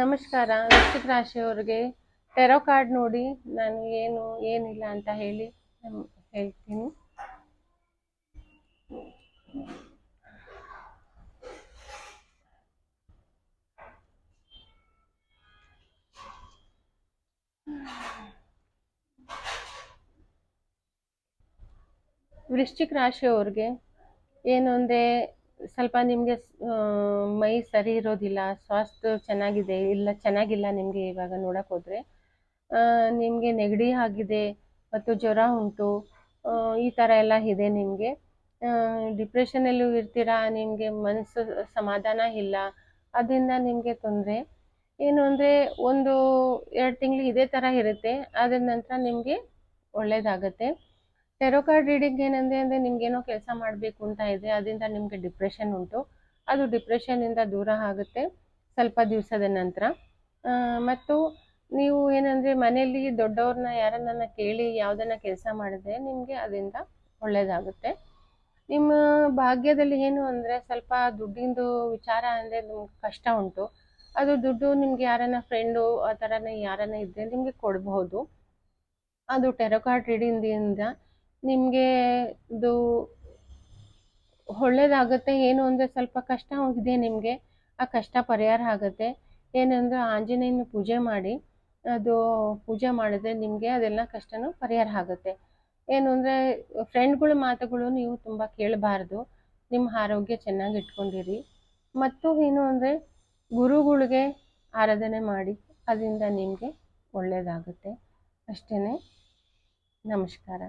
ನಮಸ್ಕಾರ, ವೃಶ್ಚಿಕ ರಾಶಿಯವರಿಗೆ terror card ನೋಡಿ ನಾನು ಏನು, ಏನಿಲ್ಲ ಅಂತ ಹೇಳಿ ಹೇಳ್ತೀನಿ. ವೃಶ್ಚಿಕ ರಾಶಿಯವ್ರಿಗೆ ಏನು ಅಂದರೆ ಸ್ವಲ್ಪ ನಿಮಗೆ ಮೈ ಸರಿ ಇರೋದಿಲ್ಲ, ಸ್ವಾಸ್ಥ್ಯ ಚೆನ್ನಾಗಿದೆ ಇಲ್ಲ, ಚೆನ್ನಾಗಿಲ್ಲ ನಿಮಗೆ ಇವಾಗ ನೋಡಕ್ಕೆ ಹೋದರೆ ನಿಮಗೆ ನೆಗಡಿ ಆಗಿದೆ ಮತ್ತು ಜ್ವರ ಉಂಟು ಈ ಥರ ಎಲ್ಲ ಇದೆ ನಿಮಗೆ. ಡಿಪ್ರೆಷನಲ್ಲೂ ಇರ್ತೀರಾ, ನಿಮಗೆ ಮನಸ್ಸು ಸಮಾಧಾನ ಇಲ್ಲ, ಅದರಿಂದ ನಿಮಗೆ ತೊಂದರೆ. ಏನು ಅಂದರೆ ಒಂದು ಎರಡು ತಿಂಗಳು ಇದೇ ಥರ ಇರುತ್ತೆ ಅದ್ರ ನಂತರ ನಿಮಗೆ ಒಳ್ಳೆಯದಾಗತ್ತೆ ಟೆರೋ ಕಾರ್ಡ್ ರೀಡಿಂಗ್ ಏನಂದ್ರೆ ಅಂದರೆ ನಿಮ್ಗೇನೋ ಕೆಲಸ ಮಾಡಬೇಕು ಅಂತ ಇದೆ, ಅದರಿಂದ ನಿಮಗೆ ಡಿಪ್ರೆಷನ್ ಉಂಟು. ಅದು ಡಿಪ್ರೆಷನ್ನಿಂದ ದೂರ ಆಗುತ್ತೆ ಸ್ವಲ್ಪ ದಿವಸದ ನಂತರ. ಮತ್ತು ನೀವು ಏನಂದರೆ ಮನೆಯಲ್ಲಿ ದೊಡ್ಡವ್ರನ್ನ ಯಾರನ್ನ ಕೇಳಿ ಯಾವುದನ್ನ ಕೆಲಸ ಮಾಡಿದ್ರೆ ನಿಮಗೆ ಅದರಿಂದ ಒಳ್ಳೆಯದಾಗುತ್ತೆ ನಿಮ್ಮ ಭಾಗ್ಯದಲ್ಲಿ ಏನು ಅಂದರೆ ಸ್ವಲ್ಪ ದುಡ್ಡಿಂದು ವಿಚಾರ ಅಂದರೆ ನಿಮ್ಗೆ ಕಷ್ಟ ಉಂಟು. ಅದು ದುಡ್ಡು ನಿಮ್ಗೆ ಯಾರನ್ನ ಫ್ರೆಂಡು ಆ ಥರನೇ ಯಾರನ್ನ ಇದ್ದರೆ ನಿಮಗೆ ಕೊಡಬಹುದು ಅದು ಟೆರೋ ಕಾರ್ಡ್ ರೀಡಿಂಗಿಂದ ನಿಮಗೆ ಇದು ಒಳ್ಳೇದಾಗುತ್ತೆ ಏನು ಅಂದರೆ ಸ್ವಲ್ಪ ಕಷ್ಟ ಇದೆ ನಿಮಗೆ, ಆ ಕಷ್ಟ ಪರಿಹಾರ ಆಗುತ್ತೆ. ಏನಂದರೆ ಆಂಜನೇಯನ ಪೂಜೆ ಮಾಡಿ, ಅದು ಪೂಜೆ ಮಾಡಿದ್ರೆ ನಿಮಗೆ ಅದೆಲ್ಲ ಕಷ್ಟನೂ ಪರಿಹಾರ ಆಗುತ್ತೆ. ಏನು ಅಂದರೆ ಫ್ರೆಂಡ್ಗಳ ಮಾತುಗಳು ನೀವು ತುಂಬ ಕೇಳಬಾರ್ದು. ನಿಮ್ಮ ಆರೋಗ್ಯ ಚೆನ್ನಾಗಿ ಇಟ್ಕೊಂಡಿರಿ. ಮತ್ತು ಏನು ಅಂದರೆ ಗುರುಗಳಿಗೆ ಆರಾಧನೆ ಮಾಡಿ, ಅದರಿಂದ ನಿಮಗೆ ಒಳ್ಳೆಯದಾಗುತ್ತೆ ಅಷ್ಟೇ ನಮಸ್ಕಾರ.